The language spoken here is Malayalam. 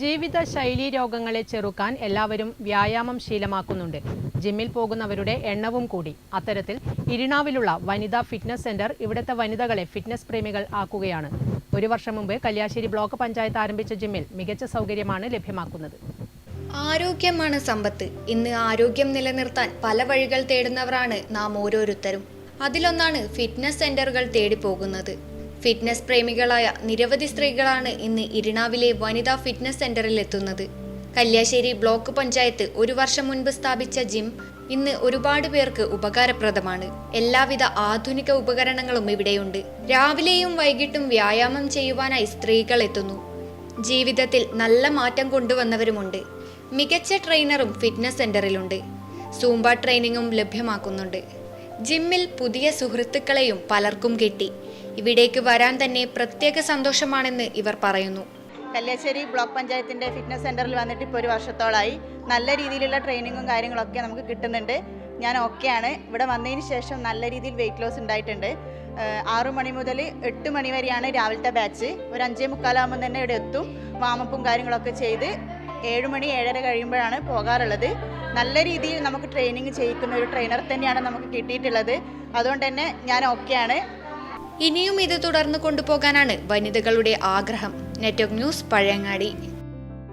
ജീവിത ശൈലീ രോഗങ്ങളെ ചെറുക്കാൻ എല്ലാവരും വ്യായാമം ശീലമാക്കുന്നുണ്ട്. ജിമ്മിൽ പോകുന്നവരുടെ എണ്ണവും കൂടി. അത്തരത്തിൽ ഇരിണാവിലുള്ള വനിതാ ഫിറ്റ്നസ് സെന്റർ ഇവിടുത്തെ വനിതകളെ ഫിറ്റ്നസ് പ്രേമികൾ ആക്കുകയാണ്. ഒരു വർഷം മുമ്പ് കല്യാശ്ശേരി ബ്ലോക്ക് പഞ്ചായത്ത് ആരംഭിച്ച ജിമ്മിൽ മികച്ച സൗകര്യമാണ് ലഭ്യമാക്കുന്നത്. ആരോഗ്യമാണ് സമ്പത്ത്. ഇന്ന് ആരോഗ്യം നിലനിർത്താൻ പല വഴികൾ തേടുന്നവരാണ് നാം ഓരോരുത്തരും. അതിലൊന്നാണ് ഫിറ്റ്നസ് സെന്ററുകൾ തേടിപ്പോകുന്നത് ഫിറ്റ്നസ് പ്രേമികളായ നിരവധി സ്ത്രീകളാണ് ഇന്ന് ഇരിണാവിലെ വനിതാ ഫിറ്റ്നസ് സെന്ററിൽ എത്തുന്നത്. കല്യാശ്ശേരി ബ്ലോക്ക് പഞ്ചായത്ത് ഒരു വർഷം മുൻപ് സ്ഥാപിച്ച ജിം ഇന്ന് ഒരുപാട് പേർക്ക് ഉപകാരപ്രദമാണ്. എല്ലാവിധ ആധുനിക ഉപകരണങ്ങളും ഇവിടെയുണ്ട്. രാവിലെയും വൈകിട്ടും വ്യായാമം ചെയ്യുവാനായി സ്ത്രീകൾ എത്തുന്നു. ജീവിതത്തിൽ നല്ല മാറ്റം കൊണ്ടുവന്നവരുമുണ്ട്. മികച്ച ട്രെയിനറും ഫിറ്റ്നസ് സെന്ററിലുണ്ട്. സൂംബ ട്രെയിനിങ്ങും ലഭ്യമാക്കുന്നുണ്ട്. ജിമ്മിൽ പുതിയ സുഹൃത്തുക്കളെയും പലർക്കും കിട്ടി. ഇവിടേക്ക് വരാൻ തന്നെ പ്രത്യേക സന്തോഷമാണെന്ന് ഇവർ പറയുന്നു. കല്യാശ്ശേരി ബ്ലോക്ക് പഞ്ചായത്തിന്റെ ഫിറ്റ്നസ് സെന്ററിൽ വന്നിട്ട് ഇപ്പോൾ ഒരു വർഷത്തോളമായി നല്ല രീതിയിലുള്ള ട്രെയിനിങ്ങും കാര്യങ്ങളൊക്കെ നമുക്ക് കിട്ടുന്നുണ്ട്. ഞാൻ ഓക്കെയാണ് ഇവിടെ വന്നതിന് ശേഷം നല്ല രീതിയിൽ വെയിറ്റ് ലോസ് ഉണ്ടായിട്ടുണ്ട്. ആറു മണി മുതൽ എട്ട് മണി വരെയാണ് രാവിലത്തെ ബാച്ച് ഒരു അഞ്ചേ മുക്കാലാകുമ്പോൾ തന്നെ ഇവിടെ എത്തും. വാമപ്പും കാര്യങ്ങളൊക്കെ ചെയ്ത് ഏഴ് മണി ഏഴര കഴിയുമ്പോഴാണ് പോകാറുള്ളത്. നല്ല രീതിയിൽ നമുക്ക് ട്രെയിനിങ് ചെയ്യിക്കുന്ന ഒരു ട്രെയിനർ തന്നെയാണ് നമുക്ക് കിട്ടിയിട്ടുള്ളത്. അതുകൊണ്ട് തന്നെ ഞാൻ ഓക്കെയാണ് ഇനിയും ഇത് തുടർന്ന് കൊണ്ടുപോകാനാണ് വനിതകളുടെ ആഗ്രഹം. Network news Pazhayangadi.